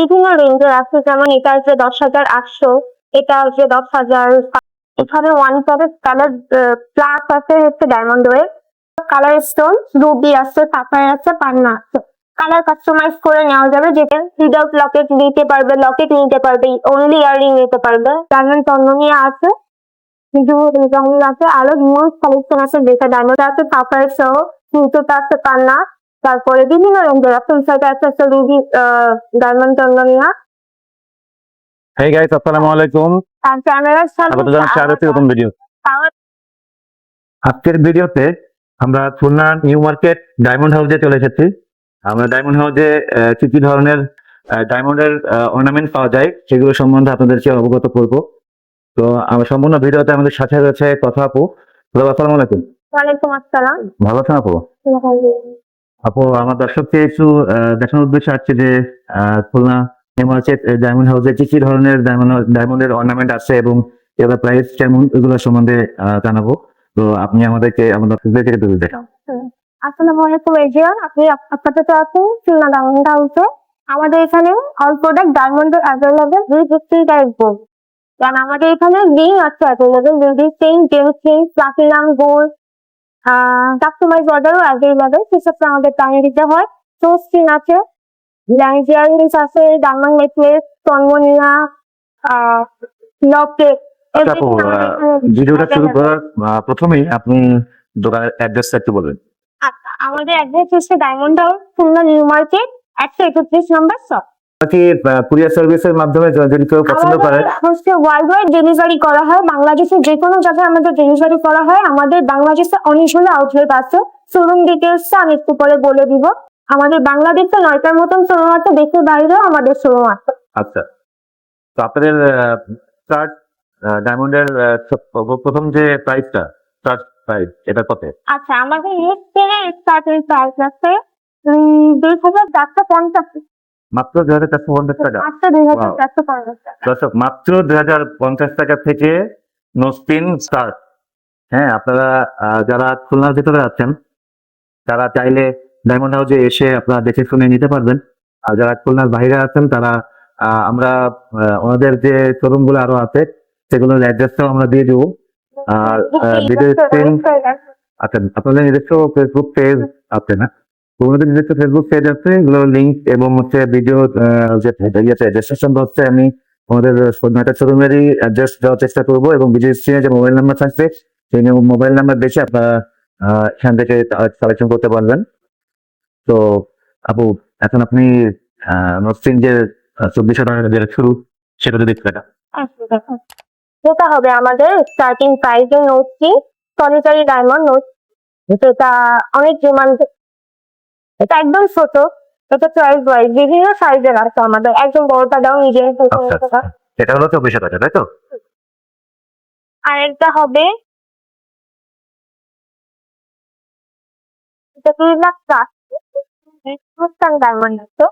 বিভিন্ন রেঞ্জের আছে যেমন এটা হচ্ছে দশ হাজার আটশো, এটা হচ্ছে দশ হাজার এখানে ওয়ান ক্যারেট কালার প্লাস আছে হচ্ছে ডায়মন্ড ওয়ের কালার স্টোন রুবি আছে সাফায়ার আছে, পান্না আছে। কালার কাস্টমাইজ করে নেওয়া যাবে, যেটা উইদাউট লকেট নিতে পারবে লকেট নিতে পারবে অনলি ইয়ারিং নিতে পারবে। ডায়মন্ড চন্দনিয়া আছে আছে, আরও নিউজ কালেকশন আছে, যেটা ডায়মন্ড আছে সাফায়ার সহ, নিচেটা আছে পান্না। তারপরে বিভিন্ন রঙের আছে সাইডে আছে একটা রুবি ডায়মন্ড চন্দনিয়া হেই গাইস আসসালামু আলাইকুম। আর ক্যামেরার স্বাগত ভিডিও আজকের ভিডিওতে আমরা খুলনা নিউ মার্কেট ডায়মন্ড হাউসে চলে এসেছি। আমরা ডায়মন্ড হাউসে কি কি ধরনের ডায়মন্ডের অর্নামেন্ট পাওয়া যায় সেগুলো সম্বন্ধে আপনাদেরকে অবগত করব। তো আমার সম্পূর্ণ ভিডিওতে আমাদের সাথে রয়েছে কথা আপু। আসসালামু আলাইকুম। ওয়ালাইকুম আসসালাম। ভালো আছেন আপু? আপু, আমার দর্শককে একটু দেখানোর উদ্দেশ্যে আছে যে খুলনা মার্কেট ডায়মন্ড হাউসে কি কি ধরনের ডায়মন্ড ডায়মন্ডের অর্নামেন্ট আছে এবং এবার প্রাইস কেমন এগুলো সম্বন্ধে জানাব। তো আপনি আমাদেরকে আমাদের দর্শকদেরকে একটু দেখান। আসসালামু আলাইকুম এজিয়ান আপনি আপ- আপাতত আছেন খুলনা ডায়মন্ড হাউসে আমাদের এখানে all product diamond available with fifty type কারণ আমাদের এখানে রিং আছে অ্যাভেলেবেল রুবি সিং জেম সিং প্লাটিনাম গোল্ড কাস্টমাইজ অর্ডারও অ্যাভেলেবেল সেসব আমাদের টাইমে দিতে হয়। তো স্ক্রিন আছে। ল্যাংজিয়ারিংস আছে ডায়মন্ড নেকলেস তন্মনিয়া লকেট আহ, ভিডিওটা শুরু করার প্রথমেই আপনি দোকানের অ্যাড্রেসটা একটু বলবেন। আচ্ছা আমাদের অ্যাড্রেস হচ্ছে diamond house Khulna new market একশো একত্রিশ নম্বর শপ কি কুরিয়ার সার্ভিসের মাধ্যমে যদি কেউ পছন্দ করে। হচ্ছে ওয়ার্ল্ড ওয়াইড ডেলিভারি করা হয়। বাংলাদেশের যে কোনো জায়গায় আমাদের ডেলিভারি করা হয়। আমাদের বাংলাদেশে অনেকগুলো আউটলেট আছে। শোরুম ডিটেলস আমি একটু পরে বলে দিব। আমাদের বাংলাদেশে নয়টার মতন শোরুম আছে। দেশের বাইরেও আমাদের শোরুম আছে। আচ্ছা। তো আপনাদের স্টার্ট ডায়মন্ডের প্রথম যে প্রাইসটা স্টার্ট প্রাইস এটা কত? আচ্ছা আমাদের নেক্সট স্টার্টিং প্রাইস আছে দুই হাজার চারশো পঞ্চাশ। মাত্র দুই হাজার চারশো পঞ্চাশ টাকা। আচ্ছা টাকা। দর্শক মাত্র দুই হাজার পঞ্চাশ টাকা থেকে নোস্পিন স্টার্ট। হ্যাঁ আপনারা যারা খুলনার ভিতরে আছেন তারা চাইলে ডায়মন্ড হাউসে এসে আপনারা দেখে শুনে নিতে পারবেন। আর যারা খুলনার বাইরে আছেন তারা আমরা ওনাদের যে শোরুমগুলো আরও আছে সেগুলোর অ্যাড্রেসটাও আমরা দিয়ে দেবো। আর ভিডিও আচ্ছা আপনাদের নিজস্ব ফেসবুক পেজ আছে না? তো ওনাদের নিজস্ব ফেসবুক পেজ আছে এগুলোর লিঙ্ক এবং হচ্ছে ভিডিও যে ডেসক্রিপশন বক্সে আমি আমাদের নয়টা শোরুমেরই অ্যাড্রেস দেওয়ার চেষ্টা করব এবং ভিডিও স্ক্রিনে যে মোবাইল নাম্বার থাকবে, সেই মোবাইল নাম্বার দেখে আপনারা এখান থেকে কালেকশন করতে পারবেন। তো, আপু, এখন আপনি নসিন যে চব্বিশশো টাকা যেটা শুরু, সেটা যদি দেখা, যেটা হবে আমাদের স্টার্টিং প্রাইস নোটটি সলিটারি ডায়মন্ড নোট যেটা অনেক ডিমান্ড এটা একদম ছোট এটা চয়েস ওয়াইজ বিভিন্ন সাইজের আছে আমাদের। একদম বড়টা দাও নিজের আচ্ছা আচ্ছা। এটা হলো চব্বিশশো টাকা তাই তো? আর একটা হবে এটা দুই লাখ ডায়মন্ড আছে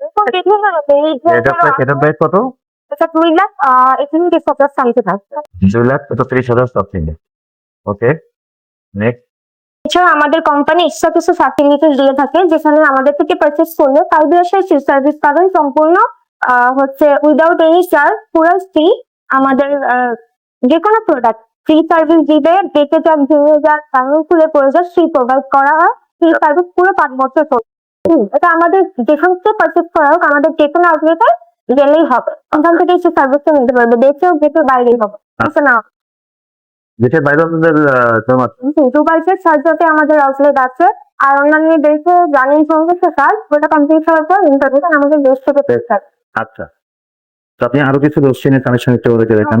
এরপর বিভিন্ন রকমের এই এটা এটা প্রাইস কত? এটা দুই লাখ এখানে কি সব দুই লাখ পঁয়ত্রিশ হাজার সামথিং ওকে নেক্সট এছাড়া আমাদের কোম্পানি এক্সট্রা কিছু সার্টিফিকেট দিয়ে থাকে যেখানে আমাদের থেকে পারচেস করলে ফাইভ ইয়ার্সের সার্ভিস পাবেন সম্পূর্ণ হচ্ছে উইদাউট এনি চার্জ পুরো ফ্রি আমাদের যে কোনো প্রোডাক্ট ফ্রি সার্ভিস দিবে দেখে যাক ভেঙে যাক কারণ খুলে পড়ে যাক ফ্রি প্রোভাইড করা হয় ফ্রি সার্ভিস পুরো পাঁচ বছর এটা আমাদের যেখান থেকে পারচেস করা হোক আমাদের যে কোনো আউটলেটে গেলেই হবে। ওখান থেকে সেই সার্ভিসটা নিতে পারবে দেশেও দেশের বাইরেই হবে। আচ্ছা। না? দেশের বাইরে আপনাদের শোরুম আছে? দুবাইয়ের সার্জাতে আমাদের আউটলেট আছে আর অন্যান্য দেশে সমস্ত কাজ ওটা কমপ্লিট হওয়ার পর ইন্টারভিউ আমাদের দেশ থেকে পেয়ে থাকে। আচ্ছা। তো আপনি আরও কিছু রশ্মিনের কানেকশন একটু বলে দেখান।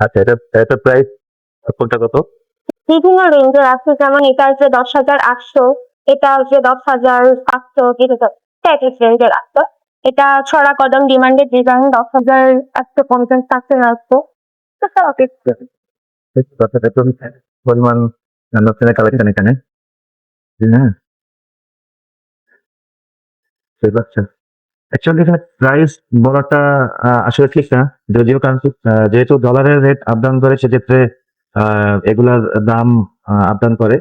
আচ্ছা এটা এটা প্রাইস কোনটা কত? বিভিন্ন রেঞ্জের আছে যেমন এটা হচ্ছে দশ হাজার আটশো এটা হচ্ছে দশ হাজার পাঁচশো রেঞ্জের আছে। এটা ছড়া কদম ডিমান্ডেড ডিজাইন দশ হাজার একশো পঞ্চাশ টাকা আসতো আচ্ছা, এটা পরিমাণ কালেকশন এখানে অ্যাকচুয়ালি প্রাইস আসলে ঠিক না যদিও কারণ যেহেতু ডলারের রেট আপডাউন করে সেক্ষেত্রে এগুলার দাম আপডাউন করে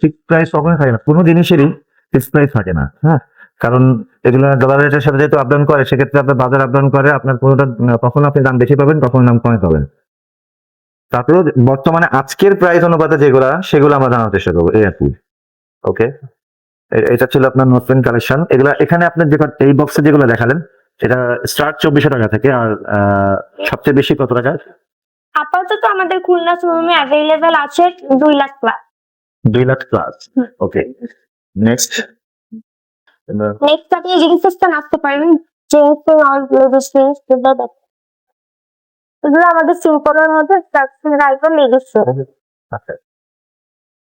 ঠিক প্রাইস কখনোই থাকে না। কোনো জিনিসেরই ফিক্স প্রাইস থাকে না। হ্যাঁ। কারণ এগুলো ডলার রেটের সাথে যেহেতু আপডাউন করে সেক্ষেত্রে আপনার বাজার আপডাউন করে আপনার কোনোটা কখনো আপনি দাম বেশি পাবেন কখনো দাম কমে পাবেন। তারপরেও বর্তমানে আজকের প্রাইস অনুপাতে যেগুলা সেগুলো আমরা জানার চেষ্টা করব এই আর কি। ওকে এটা ছিল আপনার নোটপেন কালেকশন এগুলা এখানে আপনার যে এই বক্সে যেগুলো দেখালেন এটা স্টার্ট চব্বিশশো টাকা থেকে আর সবচেয়ে বেশি কত টাকা? আপাতত আমাদের খুলনা শোরুমে অ্যাভেলেবেল আছে দুই লাখ প্লাস দুই lakh plus okay next next আপনি আসতে পারেন জিন্স অল লেডিস জিন্স এগুলো আমাদের সিম্পলের মধ্যে স্ট্রাকচার লেডিস আচ্ছা।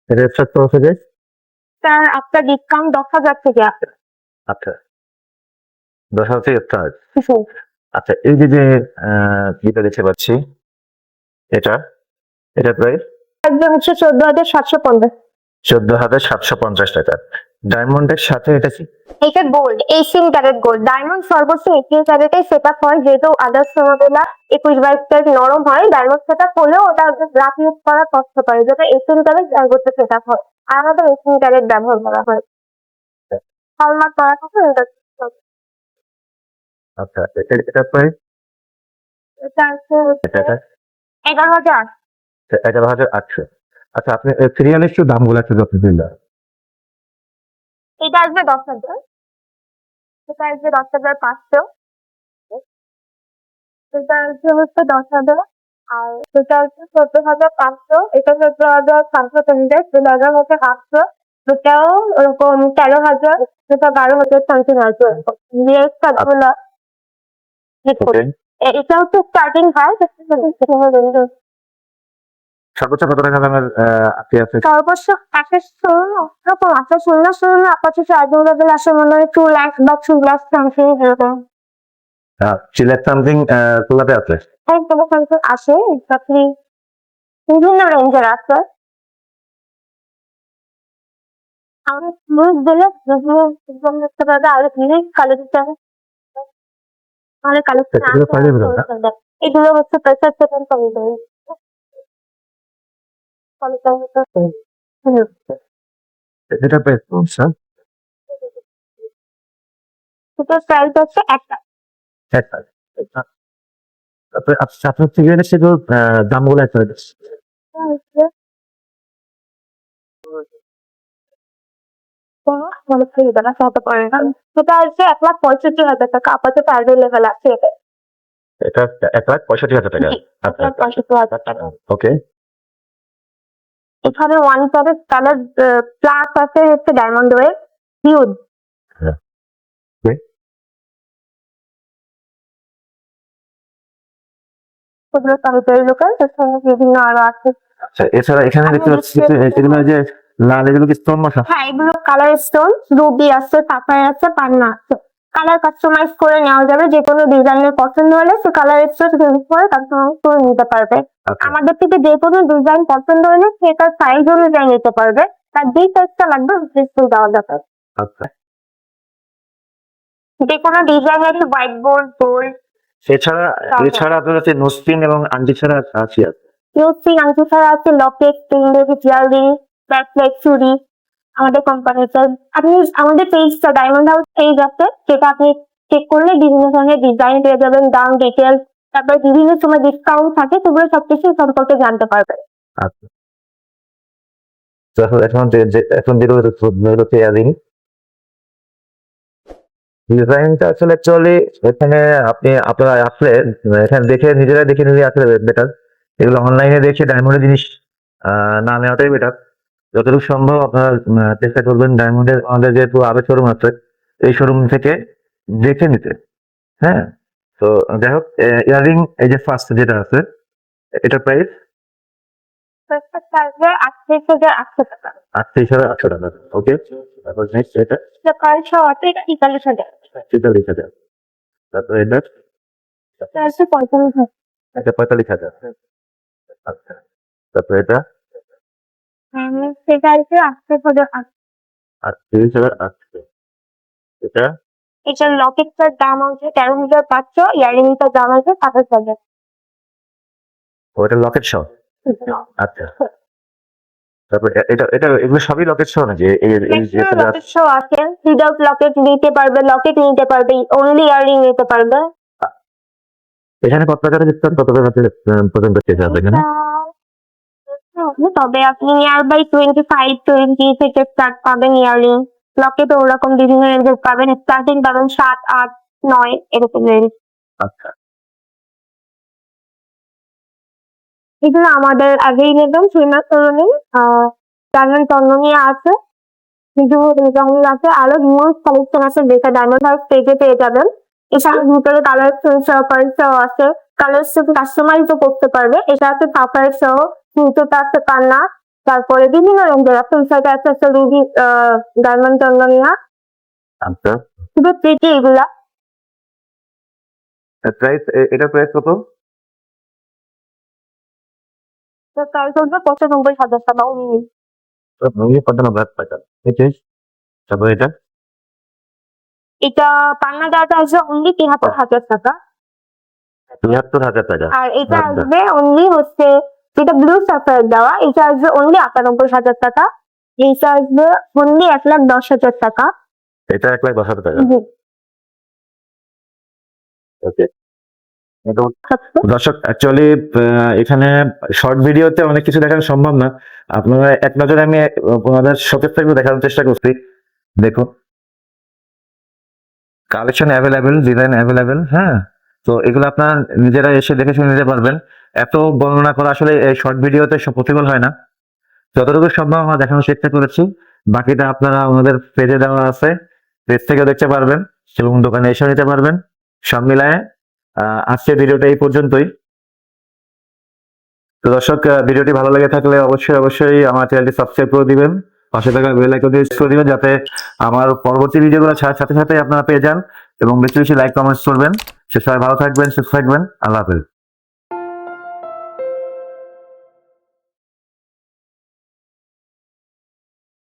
এটা থেকে? তার আপনার ডিসকাউন্ট দশ হাজার থেকে আছে আচ্ছা। দশ হাজার থেকে স্টার্ট আচ্ছা এই যে যে যেটা দেখতে পাচ্ছি এটা এটা প্রায় একজন হচ্ছে চোদ্দ হাজার সাতশো পঞ্চাশ। চোদ্দ হাজার সাতশো পঞ্চাশ টাকা। ডায়মন্ডের সাথে এটা কি? এটা gold eighteen carat gold diamond সর্বোচ্চ এইটিন ক্যারেটে সেট আপ হয় যেহেতু আদার্স সোনাগুলা একুশ বাইশ ক্যারেট নরম হয় ডায়মন্ড সেট আপ হলেও ওটা রাফ ইউজ করা কষ্ট পারে যেটা এইটিন ক্যারেট সর্বোচ্চ সেট আপ হয় আর আমাদের এইটিন ক্যারেট ব্যবহার করা হয়। হলমার্ক করা থাকে আচ্ছা এটা এটা হচ্ছে এটা এটা এগারো হাজার। এগারো হাজার আটশো। আচ্ছা আপনি সিরিয়ালের দামগুলো একটু যত দিলেন এটা আসবে দশ হাজার। এটা আসবে দশ হাজার পাঁচশো। এটা আসবে হচ্ছে দশ হাজার। আর এটা হচ্ছে চোদ্দ হাজার পাঁচশো। এটা চোদ্দ হাজার পাঁচশো পঞ্চাশ এটা হাজার হচ্ছে আটশো এটাও ওরকম তেরো হাজার। এটা বারো হাজার সামথিং কাজগুলো এটা হচ্ছে স্টার্টিং হাই সর্বোচ্চ কত টাকা দামের আপনি আছে? সর্বোচ্চ আঠাশ শূন্য এরকম আঠাশ শূন্য শূন্য আপাতত লেভেল আসে মনে হয় টু লাখ বা টু লাখ সামথিং এরকম। সামথিং কোলাতে আছে? বিভিন্ন রেঞ্জের আছে আমি মুখ দিলে একদম দেখতে পারবে আরও কালো দিতে হবে। তাহলে কালেকশন এগুলো হচ্ছে সেকেন্ড যাবে। এটা প্রাইস স্যার। সেটার প্রাইস হচ্ছে একটা তারপরে আচ্ছা আপনার সিরিয়ালের শুধু দামগুলো একটা মনে করি দেনা হতে পারে না। সেটা হচ্ছে এক লাখ পঁয়ষট্টি হাজার টাকা আপাতত অ্যাভেলেবেল আছে এটা এক লাখ পঁয়ষট্টি হাজার টাকা। এক লাখ পঁয়ষট্টি হাজার টাকা। ওকে। এখানে ওয়ান ক্যারেট কালার প্লাস আছে হচ্ছে ডায়মন্ড ওয়েভ হিউজ. ওগুলো লোকাল সঙ্গে বিভিন্ন আরও আছে। আচ্ছা এছাড়া এখানে দেখতে পাচ্ছি এগুলো যে লাল এগুলো কি স্টোন মশা? হ্যাঁ এগুলো কালার স্টোন রুবি আছে সাফায়ার আছে পান্না আছে। কালার কাস্টমাইজ করে নেওয়া যাবে যে কোনো ডিজাইনের পছন্দ হলে সে কালার ইউজ করে কাস্টমাইজ করে নিতে পারবে। আমাদের থেকে যে কোনো ডিজাইন পছন্দ হলে সে তার সাইজ অনুযায়ী নিতে পারবে। তার যেই সাইজটা লাগবে ডিসপ্লে দেওয়া যাবে। আচ্ছা। যে কোনো ডিজাইনের হোয়াইট বোর্ড গোল্ড এছাড়া? এছাড়া আপনার কাছে নোসপিন এবং আন্টি ছাড়া আছে? আছে ইউসি আংটি ছাড়া আছে লকেট ইংরেজি জুয়েলারি ব্রেসলেট চুড়ি। আমাদের কোম্পানিতে আপনি আমাদের পেজটা ডায়মন্ড হাউস পেজ আছে যেটা আপনি চেক করলে বিভিন্ন ধরনের ডিজাইন পেয়ে যাবেন, দাম ডিটেলস তারপর বিভিন্ন সময় ডিসকাউন্ট থাকে, সেগুলো সবকিছু সম্পর্কে জানতে পারবেন। আচ্ছা। এখন ডিজাইনটা আসলে এখানে আপনি আপনারা আসলে, এখানে দেখে নিজেরা দেখে আসলে বেটার এগুলো অনলাইনে দেখে ডায়মন্ডের জিনিস না নেওয়াটাই বেটার যতটুকু সম্ভব আপনারা চেষ্টা করবেন ডায়মন্ডের আমাদের যেহেতু আবেগ শোরুম আছে এই শোরুম থেকে দেখে নিতে। হ্যাঁ? তো যাই হোক ইয়ারিং এই যে ফার্স্ট যেটা আছে এটা প্রাইস ফার্স্টটা আটত্রিশ হাজার আটশো টাকা। আটত্রিশ হাজার আটশো টাকা ওকে তারপর নেক্সট এটা? তেতাল্লিশ হাজার। তেতাল্লিশ হাজার তারপর এটা? পঁয়তাল্লিশ হাজার। এটা পঁয়তাল্লিশ হাজার। আচ্ছা। তারপর এটা? সেটা হচ্ছে আটত্রিশ হাজার আটত্রিশ হাজার আটশো। এটা? এটার লকেটটার দাম হচ্ছে তেরো হাজার পাঁচশো ইয়ারিংটার দাম হচ্ছে সাতাশ হাজার। ওটা লকেট আচ্ছা। তারপর এটা এটা এগুলো সবই লকেট সহ নাকি? যেটা আছে? আছে। উইদাউট লকেট নিতে পারবে লকেট নিতে পারবে অনলি ইয়ারিং নিতে পারবে। এখানে কত টাকা দিচ্ছেন কত টাকা পর্যন্ত চেঞ্জ আছে হুম, তবে আপনি near by twenty five twenty থেকে স্টার্ট পাবেন ইয়ারিং লকেট ওরকম বিভিন্ন রেঞ্জের পাবেন স্টার্টিং পাবেন সাত আট নয় এরকম রেঞ্জ আচ্ছা। এগুলো আমাদের আগেই নেবেন ফেমাস তরুণী ডায়মন্ড তন্নমিয়া আছে কিন্তু আছে আরও নিউজ কালেকশন আছে যেটা ডায়মন্ড হাউস পেজে পেয়ে যাবেন। এছাড়া ভিতরে কালার সহ আছে। কালার সাথে কাস্টমাইজও করতে পারবে। এটা আছে সাফার সহ আছে কান্না। তারপরে বিভিন্ন আছে। একটা রুবি ডায়মন্ড তন্নমিয়া আচ্ছা। এগুলা। প্রাইস এটা প্রাইস কত? তার পঁচানব্বই হাজার টাকা উনি নব্বই কত টাকা। তারপর এটা? এটা পান্না দাটা আছে অনলি তিহাত্তর হাজার টাকা। তিয়াত্তর হাজার টাকা। আর এটা আচ্ছা। আসবে অনলি হচ্ছে যেটা ব্লু সাফার দেওয়া। এটা আসবে অনলি আটানব্বই হাজার টাকা। এইটা আসবে অনলি এক লাখ দশ হাজার টাকা। এটা এক লাখ দশ হাজার টাকা? ওকে দর্শক অ্যাকচুয়ালি এখানে শর্ট ভিডিওতে অনেক কিছু দেখানো সম্ভব না। আপনারা এক নজরে আমি আপনাদের শোকেসটা একটু দেখানোর চেষ্টা করছি। দেখুন। কালেকশন অ্যাভেলেবেল ডিজাইন অ্যাভেলেবেল হ্যাঁ? তো এগুলো আপনারা নিজেরা এসে দেখে শুনে নিতে পারবেন। এত বর্ণনা করা আসলে এই শর্ট ভিডিওতে পসিবল হয় না। যতটুকু সম্ভব আমরা দেখানোর চেষ্টা করেছি। বাকিটা আপনারা আমাদের পেজে দেওয়া আছে। পেজ থেকে দেখতে পারবেন এবং দোকানে এসে নিতে পারবেন। সব মিলায় আহ, আজকের ভিডিওটা এই পর্যন্তই। তো দর্শক ভিডিওটি ভালো লেগে থাকলে অবশ্যই অবশ্যই আমার চ্যানেলটি সাবস্ক্রাইব করে দিবেন। পাশে থাকা বেল আইকনটি করে দিবেন যাতে আমার পরবর্তী ভিডিওগুলো ছাড়ার সাথে সাথে আপনারা পেয়ে যান। এবং বেশি বেশি লাইক কমেন্টস করবেন। সে সবাই ভালো থাকবেন সুস্থ থাকবেন। আল্লাহ হাফেজ।